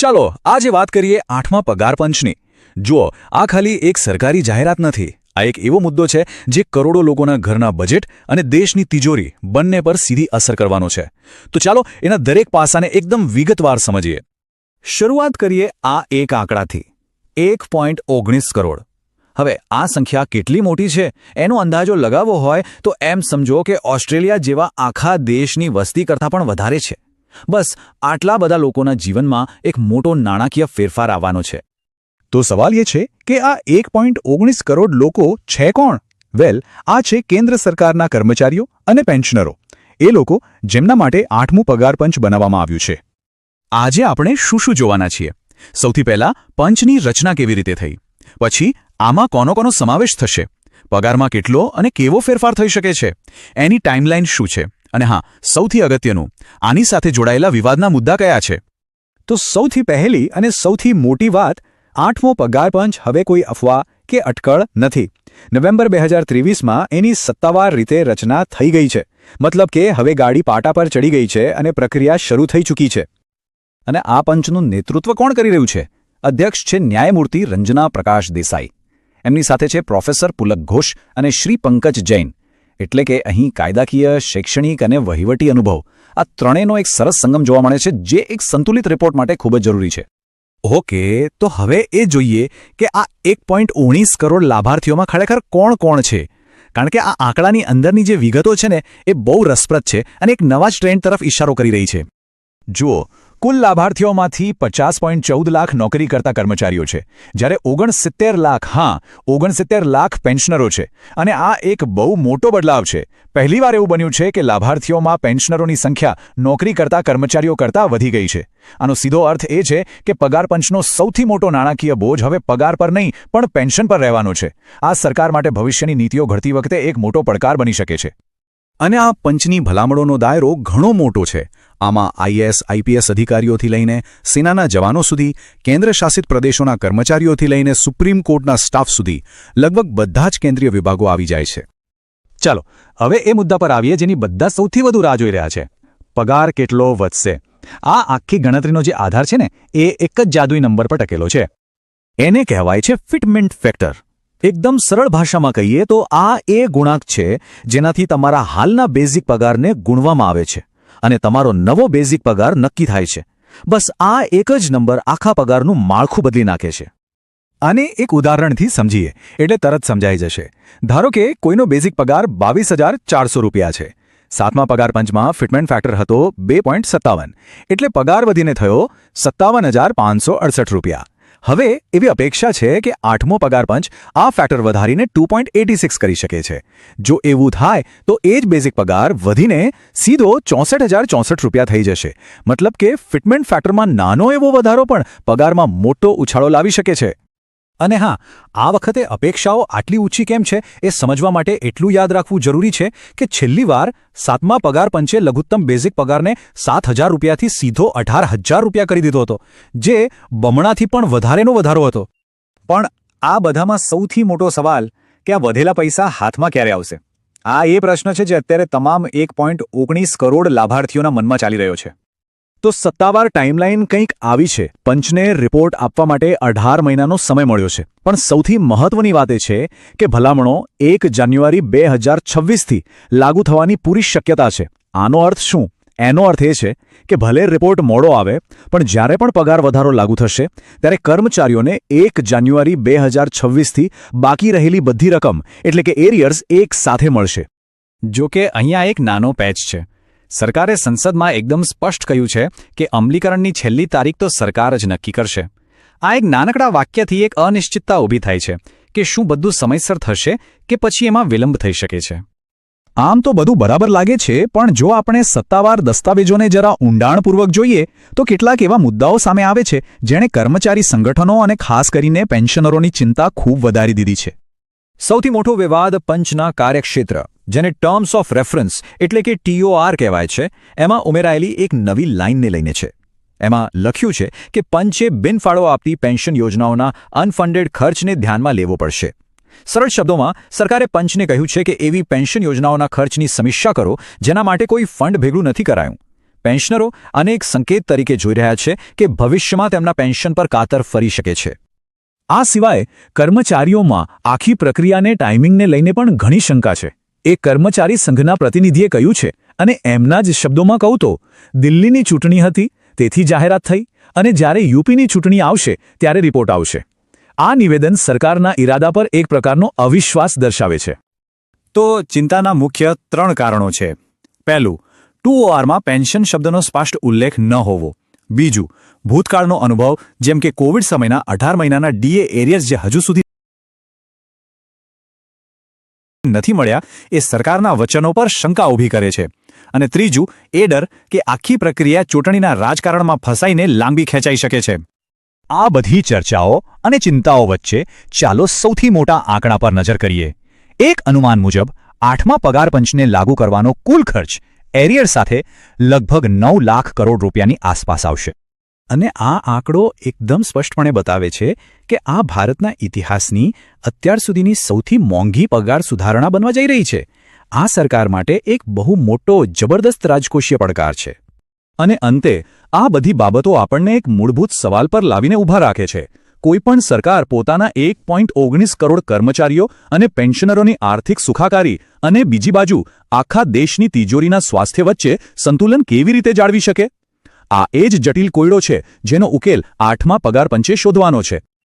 ચાલો, આજે વાત કરીએ આઠમા પગાર પંચની. જુઓ, આ ખાલી એક સરકારી જાહેરાત નથી. આ એક એવો મુદ્દો છે જે કરોડો લોકોના ઘરના બજેટ અને દેશની તિજોરી બંને પર સીધી અસર કરવાનો છે. તો ચાલો, એના દરેક પાસાને એકદમ વિગતવાર સમજીએ. શરૂઆત કરીએ આ એક આંકડાથી. એક પોઈન્ટ ઓગણીસ કરોડ. હવે, આ સંખ્યા કેટલી મોટી છે? એનો અંદાજો લગાવવો હોય તો એમ સમજો કે ઓસ્ટ્રેલિયા જેવા આખા દેશની વસ્તી કરતાં પણ વધારે છે. બસ, આટલા બધા લોકોના જીવનમાં એક મોટો નાણાકીય ફેરફાર આવવાનો છે. તો સવાલ એ છે કે આ એક ઓગણીસ કરોડ લોકો છે કોણ? વેલ, આ છે કેન્દ્ર સરકારના કર્મચારીઓ અને પેન્શનરો. એ લોકો જેમના માટે આઠમું પગાર પંચ બનાવવામાં આવ્યું છે. આજે આપણે શું શું જોવાના છીએ? સૌથી પહેલા પંચની રચના કેવી રીતે થઈ? પછી આમાં કોનો કોનો સમાવેશ થશે? પગારમાં કેટલો અને કેવો ફેરફાર થઈ શકે છે? એની ટાઈમલાઈન શું છે? અને હા, સૌથી અગત્યનું, આની સાથે જોડાયેલા વિવાદના મુદ્દા કયા છે? તો સૌથી પહેલી અને સૌથી મોટી વાત, આઠમો પગાર પંચ, હવે કોઈ અફવા કે અટકળ નથી. નવેમ્બર બે હજાર ત્રેવીસમાં એની સત્તાવાર રીતે રચના થઈ ગઈ છે. મતલબ કે હવે ગાડી પાટા પર ચડી ગઈ છે અને પ્રક્રિયા શરૂ થઈ ચૂકી છે. અને આ પંચનું નેતૃત્વ કોણ કરી રહ્યું છે? અધ્યક્ષ છે ન્યાયમૂર્તિ રંજના પ્રકાશ દેસાઈ. એમની સાથે છે પ્રોફેસર પુલક ઘોષ અને શ્રી પંકજ જૈન. એટલે કે અહીં કાયદાકીય, શૈક્ષણિક અને વહીવટી અનુભવ. આ ત્રણેયનો એક સરસ સંગમ જોવા મળે છે, જે એક સંતુલિત રિપોર્ટ માટે ખૂબ જ જરૂરી છે. ઓકે, તો હવે એ જોઈએ કે આ એક ઓગણીસ કરોડ લાભાર્થીઓમાં ખરેખર કોણ કોણ છે? કારણ કે આ આંકડાની અંદરની જે વિગતો છે ને, એ બહુ રસપ્રદ છે અને એક નવા જ ટ્રેન્ડ તરફ ઇશારો કરી રહી છે. જુઓ કુલ લાભાર્થીઓમાંથી પચાસ પોઈન્ટ ચૌદ લાખ નોકરી કરતા કર્મચારીઓ છે. જ્યારે ઓગણસિત્તેર લાખ, હા, ઓગણસિત્તેર લાખ પેન્શનરો છે. અને આ એક બહુ મોટો બદલાવ છે. પહેલીવાર એવું બન્યું છે કે લાભાર્થીઓમાં પેન્શનરોની સંખ્યા નોકરી કરતા કર્મચારીઓ કરતાં વધી ગઈ છે. આનો સીધો અર્થ એ છે કે પગાર પંચનો સૌથી મોટો નાણાકીય બોજ હવે પગાર પર નહીં, પણ પેન્શન પર રહેવાનો છે. આ સરકાર માટે ભવિષ્યની નીતિઓ ઘડતી વખતે એક મોટો પડકાર બની શકે છે. અને આ પંચની ભલામણોનો દાયરો ઘણો મોટો છે. આમાં આઈએએસ, આઈપીએસ અધિકારીઓથી લઈને સેનાના જવાનો સુધી કેન્દ્રશાસિત પ્રદેશોના કર્મચારીઓથી લઈને સુપ્રીમ કોર્ટના સ્ટાફ સુધી લગભગ બધા જ કેન્દ્રીય વિભાગો આવી જાય છે. ચાલો, હવે એ મુદ્દા પર આવીએ જેની બધા સૌથી વધુ રાહ જોઈ રહ્યા છે. પગાર કેટલો વધશે? આ આખી ગણતરીનો જે આધાર છે ને, એ એક જ જાદુઈ નંબર પર ટકેલો છે. એને કહેવાય છે ફિટમેન્ટ ફેક્ટર. એકદમ સરળ ભાષામાં કહીએ તો આ એ ગુણાંક છે જેનાથી તમારા હાલના બેઝિક પગારને ગુણવામાં આવે છે. અને તમારો નવો બેઝિક પગાર નક્કી થાય છે. બસ આ એક જ નંબર આખા પગારનું માળખું બદલી નાખે છે. આને એક ઉદાહરણથી સમજીએ, એટલે તરત સમજાઈ જશે. ધારો કે કોઈનો બેઝિક પગાર બાવીસ હજાર ચારસો રૂપિયા છે. સાતમા પગાર પંચમાં ફિટમેન્ટ ફેક્ટર હતો બે પોઈન્ટ સત્તાવન, એટલે પગાર વધીને થયો સત્તાવન હજાર પાંચસો અડસઠ રૂપિયા. હવે એવી અપેક્ષા છે કે આઠમો પગાર પંચ આ ફેક્ટર વધારીને ટુ કરી શકે છે. જો એવું થાય, તો એ જ બેઝિક પગાર વધીને સીધો ચોસઠ રૂપિયા થઈ જશે. મતલબ કે ફિટમેન્ટ ફેક્ટરમાં નાનો એવો વધારો પણ પગારમાં મોટો ઉછાળો લાવી શકે છે. અને હા, આ વખતે અપેક્ષાઓ આટલી ઊંચી કેમ છે એ સમજવા માટે એટલું યાદ રાખવું જરૂરી છે કે છેલ્લી વાર સાતમા પગાર પંચે લઘુત્તમ બેઝિક પગારને સાત હજાર રૂપિયાથી સીધો અઢાર હજાર રૂપિયા કરી દીધો હતો, જે બમણાથી પણ વધારેનો વધારો હતો. પણ આ બધામાં સૌથી મોટો સવાલ, કે આ વધેલા પૈસા હાથમાં ક્યારે આવશે? આ એ પ્રશ્ન છે જે અત્યારે તમામ એક પોઈન્ટ ઓગણીસ કરોડ લાભાર્થીઓના મનમાં ચાલી રહ્યો છે. તો સત્તાવાર ટાઈમલાઈન કંઈક આવી છે. પંચને રિપોર્ટ આપવા માટે અઢાર મહિનાનો સમય મળ્યો છે. પણ સૌથી મહત્વની વાત એ છે કે ભલામણો એક જાન્યુઆરી બે હજાર છવ્વીસથી લાગુ થવાની પૂરી શક્યતા છે. આનો અર્થ શું? એનો અર્થ એ છે કે ભલે રિપોર્ટ મોડો આવે, પણ જ્યારે પણ પગાર વધારો લાગુ થશે, ત્યારે કર્મચારીઓને એક જાન્યુઆરી બે હજાર છવ્વીસથી બાકી રહેલી બધી રકમ, એટલે કે એરિયર્સ એક સાથે મળશે. જો કે અહીંયા એક નાનો પેચ છે. સરકારે સંસદમાં એકદમ સ્પષ્ટ કહ્યું છે કે અમલીકરણની છેલ્લી તારીખ તો સરકાર જ નક્કી કરશે. આ એક નાનકડા વાક્યથી એક અનિશ્ચિતતા ઊભી થાય છે કે શું બધું સમયસર થશે કે પછી એમાં વિલંબ થઈ શકે છે. આમ તો બધું બરાબર લાગે છે, પણ જો આપણે સત્તાવાર દસ્તાવેજોને જરા ઊંડાણપૂર્વક જોઈએ, તો કેટલાક એવા મુદ્દાઓ સામે આવે છે જેણે કર્મચારી સંગઠનો અને ખાસ કરીને પેન્શનરોની ચિંતા ખૂબ વધારી દીધી છે. સૌથી મોટો વિવાદ પંચના કાર્યક્ષેત્ર. જેને ટર્મ્સ ઓફ રેફરન્સ એટલે કે ટીઓઆર કહેવાય છે, એમાં ઉમેરાયેલી એક નવી લાઇનને લઈને છે. એમાં લખ્યું છે કે પંચે બિનફાળો આપતી પેન્શન યોજનાઓના અનફંડેડ ખર્ચને ધ્યાનમાં લેવો પડશે. સરળ શબ્દોમાં, સરકારે પંચને કહ્યું છે કે એવી પેન્શન યોજનાઓના ખર્ચની સમીક્ષા કરો, જેના માટે કોઈ ફંડ ભેગું નથી કરાયું. પેન્શનરો આને એક સંકેત તરીકે જોઈ રહ્યા છે કે ભવિષ્યમાં તેમના પેન્શન પર કાતર ફરી શકે છે. આ સિવાય કર્મચારીઓમાં આખી પ્રક્રિયાને ટાઈમિંગને લઈને પણ ઘણી શંકા છે. એક કર્મચારી સંઘના પ્રતિનિધિએ કહ્યું છે અને એમના જ શબ્દોમાં કહું તો, દિલ્હીની ચૂંટણી હતી, તેથી જાહેરાત થઈ અને જ્યારે યુપીની ચૂંટણી આવશે, ત્યારે રિપોર્ટ આવશે. આ નિવેદન સરકારના ઇરાદા પર એક પ્રકારનો અવિશ્વાસ દર્શાવે છે. તો ચિંતાના મુખ્ય ત્રણ કારણો છે. પહેલું ટુ ઓઆરમાં પેન્શન શબ્દનો સ્પષ્ટ ઉલ્લેખ ન હોવો. બીજું, ભૂતકાળનો અનુભવ, જેમ કે કોવિડ સમયના અઢાર મહિનાના ડીએ એરિયર્સ જે હજુ સુધી નથી મળ્યા એ સરકારના વચનો પર શંકા ઊભી કરે છે. અને ત્રીજું, એ ડર કે આખી પ્રક્રિયા ચૂંટણીના રાજકારણમાં ફસાઈને લાંબી ખેંચાઈ શકે છે. આ બધી ચર્ચાઓ અને ચિંતાઓ વચ્ચે ચાલો સૌથી મોટા આંકડા પર નજર કરીએ. એક અનુમાન મુજબ, આઠમા પગાર પંચને લાગુ કરવાનો કુલ ખર્ચ એરિયર સાથે લગભગ નવ લાખ કરોડ રૂપિયાની આસપાસ આવશે. અને આ આંકડો એકદમ સ્પષ્ટપણે બતાવે છે કે આ ભારતના ઇતિહાસની અત્યાર સુધીની સૌથી મોંઘી પગાર સુધારણા બનવા જઈ રહી છે. આ સરકાર માટે એક બહુ મોટો જબરદસ્ત રાજકોષીય પડકાર છે. અને અંતે, આ બધી બાબતો આપણને એક મૂળભૂત સવાલ પર લાવીને ઊભા રાખે છે. કોઈપણ સરકાર પોતાના એક પોઈન્ટ ઓગણીસ કરોડ કર્મચારીઓ અને પેન્શનરોની આર્થિક સુખાકારી અને બીજી બાજુ આખા દેશની તિજોરીના સ્વાસ્થ્ય વચ્ચે સંતુલન કેવી રીતે જાળવી શકે? આ એ જ જટિલ કોયડો છે જેનો ઉકેલ આઠમા પગાર પંચે શોધવાનો છે.